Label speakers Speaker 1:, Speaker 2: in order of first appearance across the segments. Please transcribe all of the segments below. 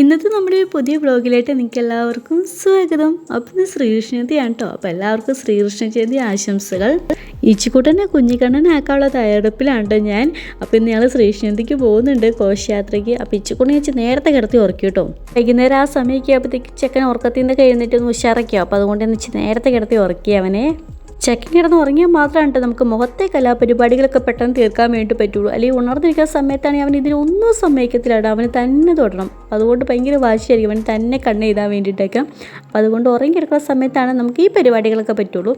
Speaker 1: ഇന്നത്തെ നമ്മുടെ പുതിയ ബ്ലോഗിലായിട്ട് നിങ്ങൾക്ക് എല്ലാവർക്കും സ്വാഗതം. അപ്പം ഇത് ശ്രീകൃഷ്ണജയാണ് കേട്ടോ. അപ്പം എല്ലാവർക്കും ശ്രീകൃഷ്ണ ജയന്തി ആശംസകൾ. ഈച്ചിക്കുട്ടനെ കുഞ്ഞിക്കണ്ണനാക്കാനുള്ള തയ്യാറെടുപ്പിലാണ് കേട്ടോ ഞാൻ. അപ്പം ഇന്ന് ഞങ്ങൾ ശ്രീകൃഷ്ണജയന്തിക്ക് പോകുന്നുണ്ട് ഘോഷയാത്രയ്ക്ക്. അപ്പം ഇച്ചിക്കുണ്ണി വെച്ച് നേരത്തെ കിടത്തി ഉറക്കി കേട്ടോ. വൈകുന്നേരം ആ സമയമൊക്കെ ആകുമ്പോഴത്തേക്ക് ചെക്കൻ ഉറക്കത്തിൽ നിന്നൊക്കെ എഴുന്നേറ്റ് ഒന്ന് ഉഷാറൊക്കെയോ? അപ്പോൾ അതുകൊണ്ട് വെച്ച് നേരത്തെ കിടത്തി ഉറക്കി അവനെ. ചെക്കൻ കിടന്ന് ഉറങ്ങിയാൽ മാത്രമാണ് നമുക്ക് മുഖത്തെ കലാപരിപാടികളൊക്കെ പെട്ടെന്ന് തീർക്കാൻ വേണ്ടി പറ്റുള്ളൂ. അല്ലെങ്കിൽ ഉണർന്നിരിക്കുന്ന സമയത്താണെങ്കിൽ അവൻ ഇതിനൊന്നും സമ്മതിക്കത്തില്ല. അവന് തന്നെ തൊടണം. അതുകൊണ്ട് ഭയങ്കര വാശിയായിരിക്കും. അവൻ തന്നെ കണ്ണെഴുതാൻ വേണ്ടിയിട്ടൊക്കെ. അപ്പോൾ അതുകൊണ്ട് ഉറങ്ങിയെടുക്കുന്ന സമയത്താണ് നമുക്ക് ഈ പരിപാടികളൊക്കെ പറ്റുള്ളൂ.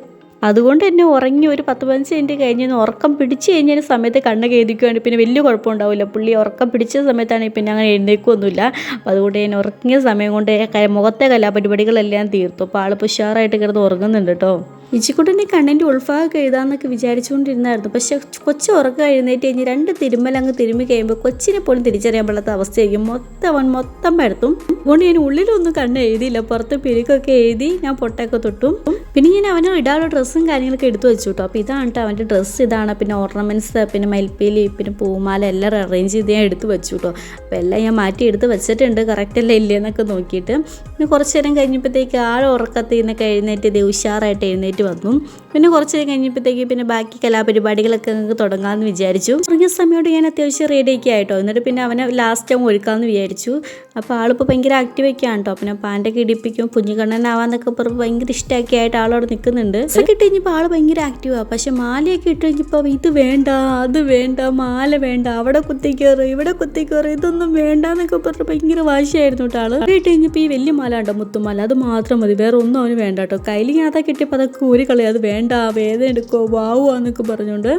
Speaker 1: അതുകൊണ്ട് തന്നെ ഉറങ്ങി ഒരു പത്ത് പതിനഞ്ച് മിനിറ്റ് കഴിഞ്ഞ് ഉറക്കം പിടിച്ച് കഴിഞ്ഞ സമയത്ത് കണ്ണ് കേദിക്കുകയാണെങ്കിൽ പിന്നെ വലിയ കുഴപ്പമുണ്ടാവില്ല. പുള്ളി ഉറക്കം പിടിച്ച സമയത്താണെങ്കിൽ പിന്നെ അങ്ങനെ എഴുന്നേക്കൊന്നുമില്ല അപ്പോൾ അതുകൊണ്ട് ഞാൻ ഉറങ്ങിയ സമയം കൊണ്ട് മുഖത്തെ കലാപരിപാടികളെല്ലാം തീർത്തു. അപ്പോൾ ആൾ ഉഷാറായിട്ട് കിടന്ന് ഉറങ്ങുന്നുണ്ട് കേട്ടോ. ഇച്ചിക്കുട്ടന്റെ കണ്ണിന്റെ ഉൾഭാഗമൊക്കെ എഴുതാമെന്നൊക്കെ വിചാരിച്ചുകൊണ്ടിരുന്നായിരുന്നു പക്ഷെ കൊച്ചു ഉറക്കം എഴുന്നേറ്റ് കഴിഞ്ഞ് രണ്ട് തിരുമ്മൽ അങ്ങ് തിരുമ്മി കഴിയുമ്പോൾ കൊച്ചിനെ പോലും തിരിച്ചറിയാൻ പാടാത്ത അവസ്ഥയായിരിക്കും. മൊത്തം അവൻ മൊത്തം പരത്തും. അതുകൊണ്ട് ഞാൻ ഉള്ളിലൊന്നും കണ്ണ് എഴുതിയില്ല പുറത്ത് പിരിക്കൊക്കെ എഴുതി ഞാൻ പൊട്ടൊക്കെ തൊട്ടും. പിന്നെ ഞാൻ അവന് ഇടാനുള്ള ഡ്രസ്സും കാര്യങ്ങളൊക്കെ എടുത്തു വെച്ചു കേട്ടോ അപ്പോൾ ഇതാണ് കേട്ടോ അവന്റെ ഡ്രസ്സ്. ഇതാണ് പിന്നെ ഓർണമെന്റ്സ് പിന്നെ മൽപ്പേലി പിന്നെ പൂമാല എല്ലാം അറേഞ്ച് ചെയ്ത് ഞാൻ എടുത്തു വെച്ചു കേട്ടോ അപ്പോൾ എല്ലാം ഞാൻ മാറ്റി എടുത്ത് വെച്ചിട്ടുണ്ട്. കറക്റ്റ് അല്ലേ ഇല്ലേ എന്നൊക്കെ നോക്കിയിട്ട്. പിന്നെ കുറച്ച് നേരം കഴിഞ്ഞപ്പോഴത്തേക്ക് ആൾ ഉറക്കത്തിൽ നിന്നൊക്കെ എഴുന്നേറ്റ് ഉഷാറായിട്ട് എഴുന്നേറ്റ് വന്നു. പിന്നെ കുറച്ച് കഴിഞ്ഞപ്പോഴത്തേക്ക് പിന്നെ ബാക്കി കലാപരിപാടികളൊക്കെ നമുക്ക് തുടങ്ങാമെന്ന് വിചാരിച്ചു. കുറഞ്ഞ സമയത്ത് ഞാൻ അത്യാവശ്യം റെഡിയൊക്കെ ആയിട്ടോ. എന്നിട്ട് പിന്നെ അവനെ ലാസ്റ്റ് അവൻ ഒരുക്കാമെന്ന് വിചാരിച്ചു. അപ്പോൾ ആളിപ്പോൾ ഭയങ്കര ആക്റ്റീവൊക്കെയാണ് കേട്ടോ പിന്നെ പാന്റൊക്കെ ഇടിപ്പിക്കും കുഞ്ഞുകണ്ണനാവാന്നൊക്കെ പറഞ്ഞ് ഭയങ്കര ഇഷ്ടമൊക്കെ ആയിട്ട് ആളവിടെ നിൽക്കുന്നുണ്ട് ഒക്കെ ഇട്ട് കഴിഞ്ഞപ്പോൾ ആൾ ഭയങ്കര ആക്റ്റീവാണ് പക്ഷെ മാലയൊക്കെ ഇട്ട് കഴിഞ്ഞപ്പോൾ ഇത് വേണ്ട അത് വേണ്ട മാല വേണ്ട അവിടെ കുത്തിക്കയറ് ഇവിടെ കുത്തിക്കയറ് ഇതൊന്നും വേണ്ട എന്നൊക്കെ പറഞ്ഞ് ഭയങ്കര വാശിയായിരുന്നു കേട്ടോ ആൾ. അത് ഇട്ട് കഴിഞ്ഞപ്പോൾ ഈ വലിയ മാല ഉണ്ടോ മുത്തുമാല. അത് മാത്രം മതി. വേറെ ഒന്നും അവന് വേണ്ട കേട്ടോ കയ്യിൽ ഞാൻ അതൊക്കെ കിട്ടിയപ്പോൾ അതൊക്കെ ഒരു കളി അത് വേണ്ട വേദന എടുക്കോ വാവുവാന്നൊക്കെ പറഞ്ഞുകൊണ്ട്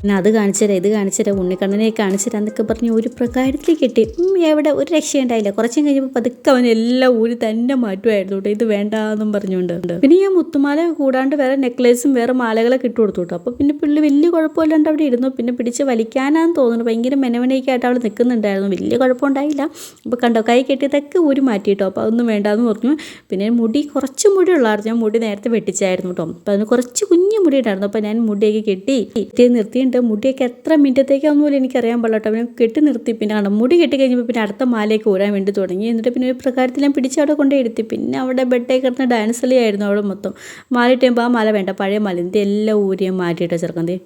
Speaker 1: പിന്നെ അത് കാണിച്ചുതരാം ഇത് കാണിച്ചുതരാം ഉണ്ണിക്കണ്ണനെ കാണിച്ചുതരാം എന്നൊക്കെ പറഞ്ഞ് ഒരു പ്രകാരത്തിലേക്ക് കിട്ടി എവിടെ ഒരു രക്ഷയുണ്ടായില്ല. കുറച്ചും കഴിഞ്ഞപ്പോൾ പതുക്കെ അവൻ എല്ലാം ഊരി തന്നെ മാറ്റുമായിരുന്നു കേട്ടോ. ഇത് വേണ്ട വേണ്ടാന്നും പറഞ്ഞുകൊണ്ട്. പിന്നെ ഈ മുത്തുമാല കൂടാണ്ട് വേറെ നെക്ലേസും വേറെ മാലകളൊക്കെ ഇട്ട് കൊടുത്തു കേട്ടോ. അപ്പോൾ പിന്നെ പുള്ളി വലിയ കുഴപ്പമില്ലാണ്ട് അവിടെ ഇരുന്നു. പിന്നെ പിടിച്ച് വലിക്കാനാന്ന് തോന്നുന്നു. ഭയങ്കര മെനവനയൊക്കെയായിട്ട് അവൾ നിൽക്കുന്നുണ്ടായിരുന്നു വലിയ കുഴപ്പമുണ്ടായില്ല. അപ്പോൾ കണ്ടോ കൈ കെട്ടിയതൊക്കെ ഊരി മാറ്റി കേട്ടോ. അപ്പോൾ അതൊന്നും വേണ്ടാന്ന് പറഞ്ഞു. പിന്നെ മുടി കുറച്ച് മുടി ഉള്ളായിരുന്നു. ഞാൻ മുടി നേരത്തെ വെട്ടിച്ചായിരുന്നു കേട്ടോ. അപ്പോൾ അതിന് കുറച്ച് കുഞ്ഞു മുടി ഉണ്ടായിരുന്നു. അപ്പോൾ ഞാൻ മുടിയൊക്കെ കെട്ടി കെട്ടി നിർത്തിയിട്ട് മുടിയൊക്കെ എത്ര മിനിറ്റത്തേക്കാണെന്ന് പോലും എനിക്കറിയാൻ പാടില്ല കേട്ടോ. പിന്നെ കെട്ടി നിർത്തി പിന്നെ കാണാം മുടി കെട്ടി കഴിഞ്ഞപ്പോൾ പിന്നെ അടുത്ത മാലയൊക്കെ ഊരാൻ വേണ്ടി തുടങ്ങി. എന്നിട്ട് പിന്നെ ഒരു പ്രകാരത്തിൽ ഞാൻ പിടിച്ച് അവിടെ കൊണ്ടേ ഇരുത്തി. പിന്നെ അവിടെ ബെഡേ കിടന്ന ഡാൻസ് കളിയായിരുന്നു അവിടെ മൊത്തം. മാല ഇട്ടുമ്പോൾ ആ മാല വേണ്ട. പഴയ മാല. ഇത് എല്ലാം ഊരിയും മാറ്റിയിട്ടോ ചെറുക്കന്തേ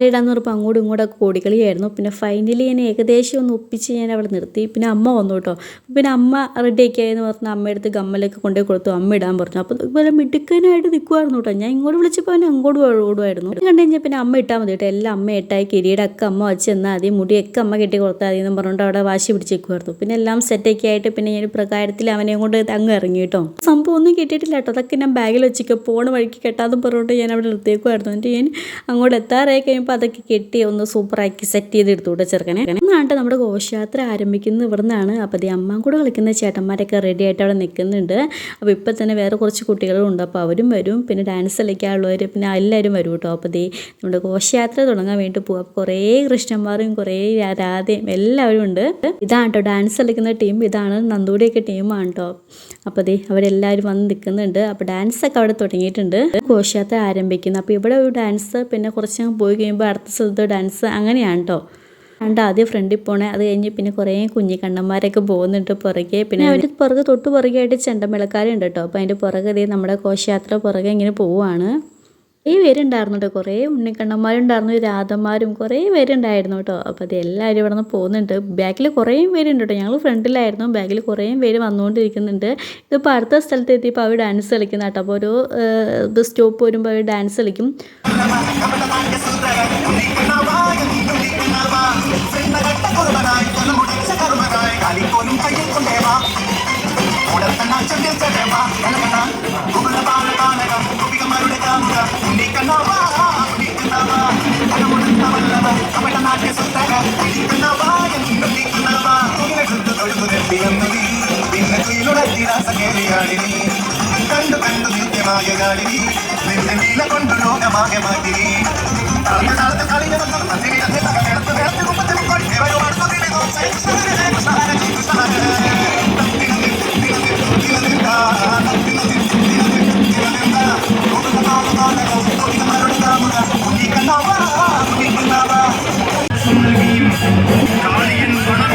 Speaker 1: ഇടാന്ന് പറഞ്ഞപ്പോൾ അങ്ങോട്ടും ഇങ്ങോട്ടൊക്കെ ഓടിക്കളിയായിരുന്നു പിന്നെ ഫൈനലി ഞാൻ ഏകദേശം ഒന്ന് ഒപ്പിച്ച് ഞാൻ അവിടെ നിർത്തി. പിന്നെ അമ്മ വന്നു കേട്ടോ. പിന്നെ അമ്മ റെഡിയൊക്കെ ആയെന്ന് പറഞ്ഞാൽ അമ്മ എടുത്ത് ഗമ്മലൊക്കെ കൊണ്ടുപോയി കൊടുത്തു. അമ്മ ഇടാൻ പറഞ്ഞു. അപ്പോൾ ഇതുപോലെ മിടുക്കനായിട്ട് നിൽക്കുമായിരുന്നു കേട്ടോ. ഞാൻ ഇങ്ങോട്ട് വിളിച്ചപ്പോൾ അവൻ അങ്ങോട്ട് ഓടുമായിരുന്നു കണ്ടു കഴിഞ്ഞാൽ പിന്നെ അമ്മ ഇട്ടാൽ മതി കേട്ടോ. എല്ലാം അമ്മ ഇട്ടായി. കിരീടൊക്കെ അമ്മ വെച്ച് എന്നാൽ മതി. മുടിയൊക്കെ അമ്മ കെട്ടി കൊടുത്താൽ മതി പറഞ്ഞുകൊണ്ട് അവിടെ വാശി പിടിച്ചേക്കുമായിരുന്നു പിന്നെ എല്ലാം സെറ്റൊക്കെ ആയിട്ട് പിന്നെ ഞാൻ പ്രകാരത്തിൽ അവനെ കൊണ്ട് അങ്ങ് ഇറങ്ങി കേട്ടോ. സംഭവം ഒന്നും കിട്ടിയിട്ടില്ല കേട്ടോ. അതൊക്കെ ഞാൻ ബാഗിൽ വെച്ചിട്ട് പോണ വഴിക്ക് കെട്ടാതും പറഞ്ഞുകൊണ്ട് ഞാൻ അവിടെ നിർത്തിയേക്കുമായിരുന്നു എന്നിട്ട് ഞാൻ അങ്ങോട്ട് എത്താറായി അതൊക്കെ കെട്ടി ഒന്ന് സൂപ്പറാക്കി സെറ്റ് ചെയ്ത് എടുത്തുകൂടെ ചെറുക്കനെ എന്നാണ്ട് നമ്മുടെ ഘോഷയാത്ര ആരംഭിക്കുന്നത് ഇവിടെ നിന്നാണ് അപ്പോൾ ഈ അമ്മ കൂടെ കളിക്കുന്ന ചേട്ടന്മാരൊക്കെ റെഡി ആയിട്ട് അവിടെ നിൽക്കുന്നുണ്ട്. അപ്പോൾ ഇപ്പം തന്നെ വേറെ കുറച്ച് കുട്ടികളും ഉണ്ട് അപ്പോൾ അവരും വരും. പിന്നെ ഡാൻസ് കളിക്കാനുള്ളവർ പിന്നെ എല്ലാവരും വരും കേട്ടോ. അപ്പോൾ ദേ നമ്മുടെ ഘോഷയാത്ര തുടങ്ങാൻ വേണ്ടി പോകും അപ്പോൾ കുറേ കൃഷ്ണന്മാരും കുറേ രാധയും എല്ലാവരും ഉണ്ട്. ഇതാണ് കേട്ടോ ഡാൻസ് കളിക്കുന്ന ടീം ഇതാണ് നന്ദൂടിയൊക്കെ ടീമാണ് കേട്ടോ. അപ്പോൾ ദേ അവരെല്ലാവരും വന്ന് നിൽക്കുന്നുണ്ട്. അപ്പോൾ ഡാൻസൊക്കെ അവിടെ തുടങ്ങിയിട്ടുണ്ട്. ഘോഷയാത്ര ആരംഭിക്കുന്നു. അപ്പോൾ ഇവിടെ ഒരു ഡാൻസ് പിന്നെ കുറച്ച് പോയി കഴിയുമ്പോൾ അടുത്ത സ്ഥലത്ത് ഡാൻസ് അങ്ങനെയാണ് കേട്ടോ കണ്ട് ആദ്യം ഫ്രണ്ടിൽ പോണേ അത് കഴിഞ്ഞ് പിന്നെ കുറേ കുഞ്ഞി കണ്ണന്മാരൊക്കെ പോകുന്നുണ്ട് പുറകെ. പിന്നെ അവർ പുറകെ തൊട്ട് പുറകെ ആയിട്ട് ചെണ്ടമേളക്കാരുണ്ട് കേട്ടോ അപ്പോൾ അതിന്റെ പുറകെ നമ്മുടെ ഘോഷയാത്ര പുറകെ ഇങ്ങനെ പോവുകയാണ് കുറേ പേരുണ്ടായിരുന്നു കേട്ടോ കുറേ ഉണ്ണിക്കണ്ണന്മാരുണ്ടായിരുന്നു രാധന്മാരും കുറേ പേരുണ്ടായിരുന്നു കേട്ടോ. അപ്പോൾ അത് എല്ലാവരും ഇവിടെ നിന്ന് പോകുന്നുണ്ട്. ബാക്കിൽ കുറേ പേരുണ്ട് കേട്ടോ. ഞങ്ങൾ ഫ്രണ്ടിലായിരുന്നു. ബാക്കിൽ കുറേ പേര് വന്നുകൊണ്ടിരിക്കുന്നുണ്ട്. ഇതിപ്പോൾ അടുത്ത സ്ഥലത്ത് എത്തിയപ്പോൾ അവർ ഡാൻസ് കളിക്കുന്ന കേട്ടോ. അപ്പോൾ ഓരോ സ്റ്റോപ്പ് വരുമ്പോൾ അവർ ഡാൻസ് കളിക്കും.
Speaker 2: കണ്ടു കണ്ടു നിത്യമായ ലോകമാകെ காளியின் பணம்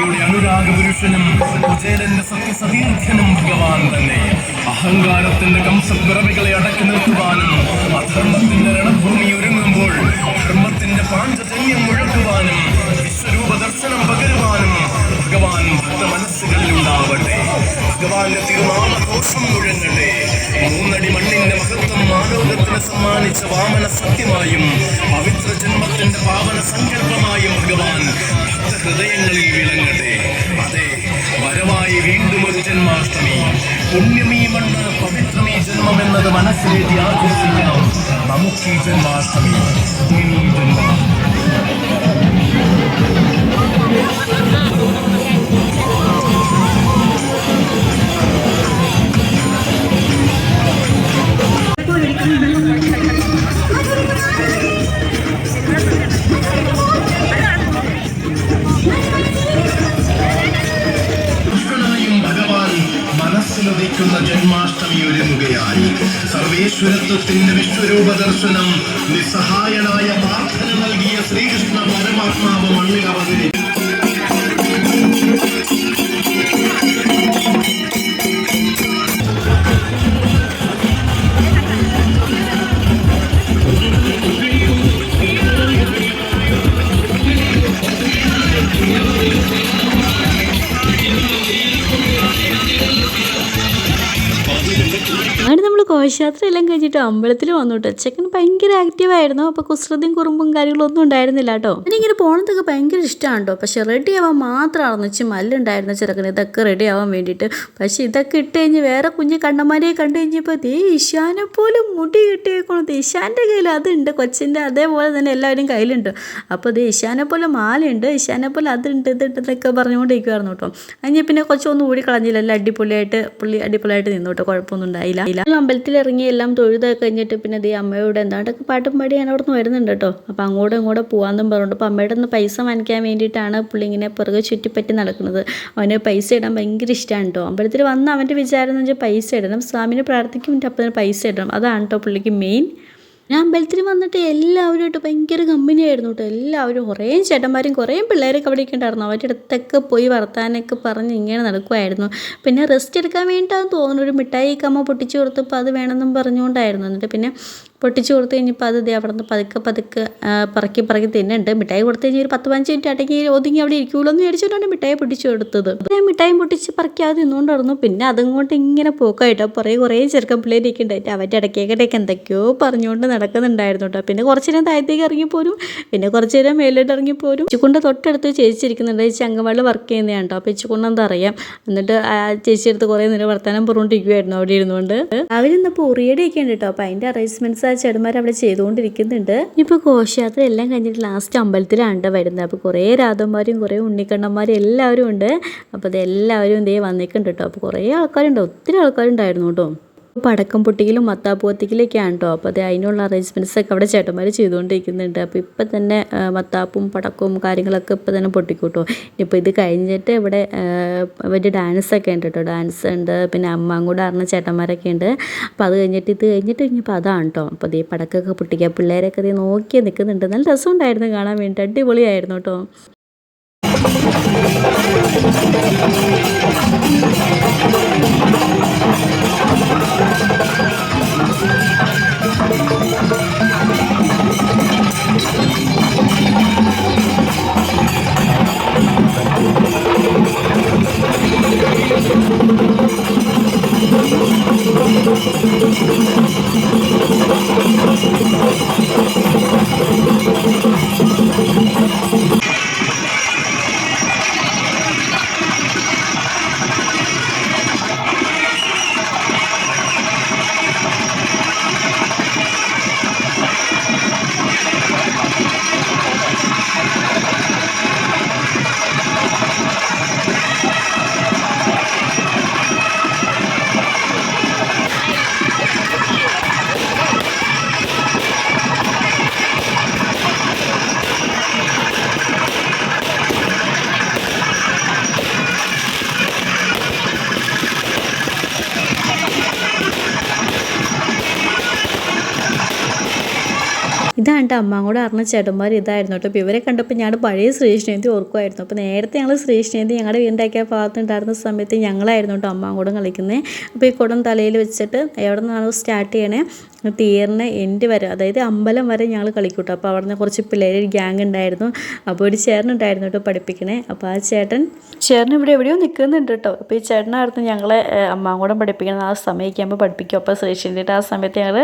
Speaker 2: രാധയുടെ അനുരാഗ പുരുഷനും കുചേലന്റെ സത്യസതീർത്ഥ്യനും ഭഗവാൻ തന്നെ. അഹങ്കാരത്തിന്റെ കംസപ്പിറവികളെ അടക്കി നിർത്തുവാനും അധർമ്മത്തിന്റെ രണഭൂമി ഒരുങ്ങുമ്പോൾ ധർമ്മത്തിന്റെ പാഞ്ചജന്യം മുഴക്കുവാനും വിശ്വരൂപ ദർശനം പകരുവാനും ഭഗവാൻ ഭക്ത മനസ്സുകളിൽ ഉണ്ടാവട്ടെ. ഭഗവാന്റെ തിരുനാമ ദോഷം മുഴങ്ങട്ടെ. മൂന്നടി മണ്ണിന്റെ മഹത്വം സമ്മാനിച്ച വാമന സത്യമായും പവിത്ര ജന്മത്തിന്റെ പാവന സങ്കല്പമായും ഭഗവാൻ ഹൃദയങ്ങളിൽ വിളങ്ങട്ടെ. അതെ വരവായി വീണ്ടും ഒരു ജന്മാഷ്ടമി. പുണ്യമീ മണ്ണ് പവിത്രമീ ജന്മം എന്നത് മനസ്സിലേക്ക് ആഘോഷിക്കാം. നമുക്ക് ഈ ജന്മാഷ്ടമി. പുണ്യമീ ജന്മം. സർവേശ്വരത്വത്തിന്റെ വിശ്വരൂപ ദർശനം നിസ്സഹായനായ പ്രാർത്ഥന നൽകിയ ശ്രീകൃഷ്ണ പരമാത്മാവ് മണ്ണിൽ അവതരിച്ചു
Speaker 1: അങ്ങനെ നമ്മൾ ഘോഷയാത്ര എല്ലാം കഴിഞ്ഞിട്ട് അമ്പലത്തിൽ വന്നു കേട്ടോ ചെക്കൻ ഭയങ്കര ആക്റ്റീവ് ആയിരുന്നു. അപ്പോൾ കുസൃതിയും കുറുമ്പും കാര്യങ്ങളൊന്നും ഉണ്ടായിരുന്നില്ല കേട്ടോ. എനിക്കിങ്ങനെ പോണതൊക്കെ ഭയങ്കര ഇഷ്ടമാണ് കേട്ടോ പക്ഷെ റെഡി ആവാൻ മാത്രമാണെന്ന് വെച്ച് മല്ലുണ്ടായിരുന്ന ചെറുക്കന്. ഇതൊക്കെ റെഡി ആവാൻ വേണ്ടിയിട്ട്. പക്ഷെ ഇതൊക്കെ ഇട്ട് കഴിഞ്ഞ് വേറെ കുഞ്ഞു കണ്ണന്മാരെ കണ്ടു കഴിഞ്ഞപ്പോൾ ദേ ഇഷാനെ പോലും മുടി കിട്ടിയേക്കണത് ഇഷാന്റെ കയ്യിൽ അതുണ്ട്. കൊച്ചിന്റെ അതേപോലെ തന്നെ എല്ലാവരും കയ്യിലുണ്ട്. അപ്പോൾ ദേ ഇഷാനെ പോലെ മാലയുണ്ട്. ഇഷാനെ പോലെ അതുണ്ട് ഇതുണ്ട് എന്നൊക്കെ പറഞ്ഞുകൊണ്ടിരിക്കുമായിരുന്നു കേട്ടോ. അതിന് പിന്നെ കൊച്ചൊന്നും കൂടി കളഞ്ഞില്ല. എല്ലാം അടിപൊളിയായിട്ട് പുള്ളി അടിപൊളിയായിട്ട് നിന്നു കേട്ടോ. കുഴപ്പമൊന്നും ഉണ്ടായില്ല. അമ്പലത്തിൽ ഇറങ്ങി എല്ലാം തൊഴുതൊക്കെ കഴിഞ്ഞിട്ട് പിന്നെ ദേ അമ്മയോട് എന്താണ്ടൊക്കെ പാട്ടും പാടി ഞാൻ അവിടെ നിന്ന് വരുന്നുണ്ട് കേട്ടോ. അപ്പോൾ അങ്ങോട്ടും ഇങ്ങോട്ടും പോകാമെന്നും പറഞ്ഞിട്ട് അപ്പോൾ അമ്മയുടെ നിന്ന് പൈസ വാങ്ങിക്കാൻ വേണ്ടിയിട്ടാണ് പുള്ളി ഇങ്ങനെ പുറകെ ചുറ്റിപ്പറ്റി നടക്കുന്നത്. അവന് പൈസ ഇടാൻ ഭയങ്കര ഇഷ്ടമാണ് കേട്ടോ. അമ്പലത്തിൽ വന്ന് അവന്റെ വിചാരം എന്ന് വെച്ചാൽ പൈസ ഇടണം. സ്വാമിനെ പ്രാർത്ഥിക്കും അപ്പോൾ അപ്പം പൈസ ഇടണം. അതാണ് കേട്ടോ പുള്ളിക്ക് മെയിൻ ഞാൻ അമ്പലത്തിൽ വന്നിട്ട് എല്ലാവരുമായിട്ട് ഭയങ്കര കമ്പനിയായിരുന്നു കേട്ടോ എല്ലാവരും കുറേ ചേട്ടന്മാരും കുറേ പിള്ളേരൊക്കെ അവിടെയൊക്കെ ഉണ്ടായിരുന്നു അവരുടെ അടുത്തൊക്കെ പോയി വർത്താനൊക്കെ പറഞ്ഞ് ഇങ്ങനെ നടക്കുമായിരുന്നു പിന്നെ റെസ്റ്റ് എടുക്കാൻ വേണ്ടിയിട്ടാണെന്ന് തോന്നുന്നു. ഒരു മിഠായി കമ്മ പൊട്ടിച്ചു കൊടുത്തപ്പോൾ അത് വേണമെന്നും പറഞ്ഞുകൊണ്ടായിരുന്നു. എന്നിട്ട് പിന്നെ പൊട്ടിച്ചു കൊടുത്തു കഴിഞ്ഞപ്പോൾ അത് ദേ അവിടെ നിന്ന് പതുക്കെ പതുക്കെ പറക്കി പറക്കി തിന്നുണ്ട് മിഠായി കൊടുത്തു കഴിഞ്ഞാൽ ഒരു പത്ത് പതിനഞ്ച് മിനിറ്റ് അടങ്ങി ഒതുങ്ങി അവിടെ ഇരിക്കുമല്ലോ എന്ന് വിചാരിച്ചിട്ടാണ് മിഠായി പൊട്ടിച്ച് കൊടുത്തത്. ഞാൻ മിഠായി പൊട്ടിച്ച് പറക്കാതെ നിന്നുകൊണ്ടിരുന്നു പിന്നെ അതും കൊണ്ട് ഇങ്ങനെ പോക്കായിട്ടോ. കുറേ കുറേ ചെറുക്കൻ പിള്ളേരൊക്കെ ഉണ്ടായിട്ട്. അവന്റെ ഇടയ്ക്കേക്കിടയ്ക്ക് എന്തൊക്കെയോ പറഞ്ഞുകൊണ്ട് നടക്കുന്നുണ്ടായിരുന്നു കേട്ടോ. പിന്നെ കുറച്ച് നേരം താഴത്തേക്ക് ഇറങ്ങിപ്പോരും. പിന്നെ കുറച്ച് നേരം മേലോട്ട് ഇറങ്ങിപ്പോരും. ഇച്ചുകൊണ്ട് തൊട്ടടുത്ത് ചേച്ചിരിക്കുന്നുണ്ട് ചേച്ചി അങ്കമാളിൽ വർക്ക് ചെയ്യുന്നതാണ് കേട്ടോ. അപ്പോൾ ഇച്ചുകൊണ്ട് എന്താ എന്നിട്ട് ആ ചേച്ചി അടുത്ത് കുറേ നേരം വർത്തമാനം പറഞ്ഞുകൊണ്ടിരിക്കുമായിരുന്നു അവിടെ ഇരുന്നുകൊണ്ട്. അവരിന്നപ്പോൾ ഉറിയടിയൊക്കെ ഉണ്ട് കേട്ടോ. അപ്പോൾ അതിന്റെ അറേഞ്ച്മെന്റ്സ് ആ ചേട്ടന്മാർ അവിടെ ചെയ്തുകൊണ്ടിരിക്കുന്നുണ്ട്? ഇപ്പോൾ ഘോഷയാത്ര എല്ലാം കഴിഞ്ഞിട്ട് ലാസ്റ്റ് അമ്പലത്തിലാണ് വരുന്നത്. അപ്പോൾ കുറേ രാധന്മാരും കുറേ ഉണ്ണിക്കണ്ണന്മാരും എല്ലാവരും ഉണ്ട്. അപ്പോൾ അത് എല്ലാവരും ഇതേ വന്നിട്ടുണ്ട് കേട്ടോ അപ്പോൾ കുറേ ആൾക്കാരുണ്ട്. ഒത്തിരി ആൾക്കാരുണ്ടായിരുന്നു കേട്ടോ പടക്കം പൊട്ടിക്കലും മത്താപ്പൂത്തിക്കലൊക്കെയാണ് കേട്ടോ അപ്പോൾ അത് അതിനുള്ള അറേഞ്ച്മെന്റ്സ് ഒക്കെ അവിടെ ചേട്ടന്മാർ ചെയ്തുകൊണ്ടിരിക്കുന്നുണ്ട്. അപ്പോൾ ഇപ്പം തന്നെ മത്താപ്പും പടക്കവും കാര്യങ്ങളൊക്കെ ഇപ്പം തന്നെ പൊട്ടിക്കൂട്ടോ. ഇനിയിപ്പോൾ ഇത് കഴിഞ്ഞിട്ട് ഇവിടെ ഇവരുടെ ഡാൻസ് ഒക്കെ ഉണ്ട് കേട്ടോ ഡാൻസ് ഉണ്ട് പിന്നെ അമ്മ കൂടെ അറിഞ്ഞ ചേട്ടന്മാരൊക്കെ ഉണ്ട്. അപ്പോൾ അത് കഴിഞ്ഞിട്ട് ഇത് കഴിഞ്ഞിട്ട് കഴിഞ്ഞപ്പോൾ അതാണ് കേട്ടോ അപ്പോൾ ഈ പടക്കമൊക്കെ പൊട്ടിക്കുക പിള്ളേരൊക്കെ ഇത് നോക്കി നിൽക്കുന്നുണ്ട്. നല്ല രസമുണ്ടായിരുന്നു കാണാൻ വേണ്ടി. അടിപൊളിയായിരുന്നു കേട്ടോ ഇതാണ് എന്റെ അമ്മ കൂടെ അറിഞ്ഞ ചേട്ടന്മാർ ഇതായിരുന്നു കേട്ടോ. അപ്പോൾ ഇവരെ കണ്ടപ്പോൾ ഞാൻ പഴയ ശ്രീകൃഷ്ണേന്തി ഓർക്കുമായിരുന്നു അപ്പോൾ നേരത്തെ ഞങ്ങൾ ശ്രീകൃഷ്ണേന്തി ഞങ്ങളുടെ വീടിന്റെ ഭാഗത്ത് ഭാഗത്തുണ്ടായിരുന്ന സമയത്ത് ഞങ്ങളായിരുന്നു കേട്ടോ അമ്മ കൂടെ കളിക്കുന്നത് അപ്പോൾ ഈ കുടം തലയിൽ വെച്ചിട്ട് എവിടെ നിന്നാണ് സ്റ്റാർട്ട് ചെയ്യണേ തീറിന് എൻഡ് വരെ അതായത് അമ്പലം വരെ ഞങ്ങൾ കളിക്കൂട്ടോ. അപ്പോൾ അവിടെ നിന്ന് കുറച്ച് പിള്ളേർ ഗ്യാങ് ഉണ്ടായിരുന്നു. അപ്പോൾ ഒരു ചേട്ടനുണ്ടായിരുന്നു കേട്ടോ പഠിപ്പിക്കണേ. അപ്പോൾ ആ ചേട്ടൻ ചേട്ടൻ ഇവിടെ എവിടെയോ നിൽക്കുന്നുണ്ട് കേട്ടോ. അപ്പോൾ ഈ ചേട്ടനായിരുന്നു ഞങ്ങളെ അമ്മാങ്കോടം പഠിപ്പിക്കുന്നത് ആ സമയമൊക്കെ ആകുമ്പോൾ പഠിപ്പിക്കും. അപ്പോൾ ശ്രീശിന്റെ ആ സമയത്ത് ഞങ്ങൾ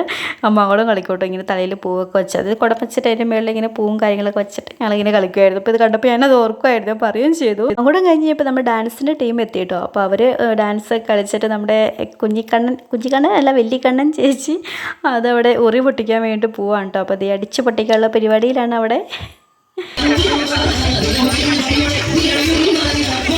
Speaker 1: അമ്മാങ്കോടം കളിക്കോട്ടോ ഇങ്ങനെ തലയിൽ പൂവൊക്കെ വെച്ച്. അത് കുടം വെച്ചിട്ട് അതിന്റെ മുകളിൽ ഇങ്ങനെ പൂവും കാര്യങ്ങളൊക്കെ വെച്ചിട്ട് ഞങ്ങളിങ്ങനെ കളിക്കുമായിരുന്നു അപ്പോൾ ഇത് കണ്ടപ്പോൾ ഞാനത് ഓർക്കുമായിരുന്നു പറയുകയും ചെയ്തു. അങ്ങോട്ടും കഴിഞ്ഞ് കഴിഞ്ഞപ്പോൾ നമ്മുടെ ഡാൻസിന്റെ ടീം എത്തി കേട്ടോ. അപ്പോൾ അവർ ഡാൻസ് കളിച്ചിട്ട് നമ്മുടെ കുഞ്ഞിക്കണ്ണൻ കുഞ്ഞിക്കണ്ണൻ അല്ല വെല്ലിക്കണ്ണൻ ചേച്ചി അതവിടെ ഉറി പൊട്ടിക്കാൻ വേണ്ടി പോവാണ് കേട്ടോ. അപ്പോൾ അത് അടിച്ച് പൊട്ടിക്കാനുള്ള പരിപാടിയിലാണ് അവിടെ.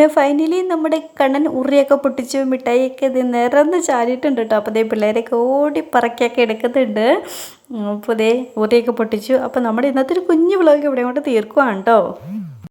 Speaker 1: അങ്ങനെ ഫൈനലി നമ്മുടെ കണ്ണൻ ഉറിയൊക്കെ പൊട്ടിച്ചു മിഠായിയൊക്കെ ഇത് നിറന്ന് ചാടിയിട്ടുണ്ട് കേട്ടോ അപ്പോൾ ദേ പിള്ളേരൊക്കെ ഓടി പറക്കിയൊക്കെ എടുക്കുന്നുണ്ട്. അപ്പോൾ ദേ ഉറിയൊക്കെ പൊട്ടിച്ചു. അപ്പോൾ നമ്മുടെ ഇന്നത്തെ ഒരു കുഞ്ഞു വ്ളോഗ് ഇവിടെ കൊണ്ട് തീർക്കുവാണ് കേട്ടോ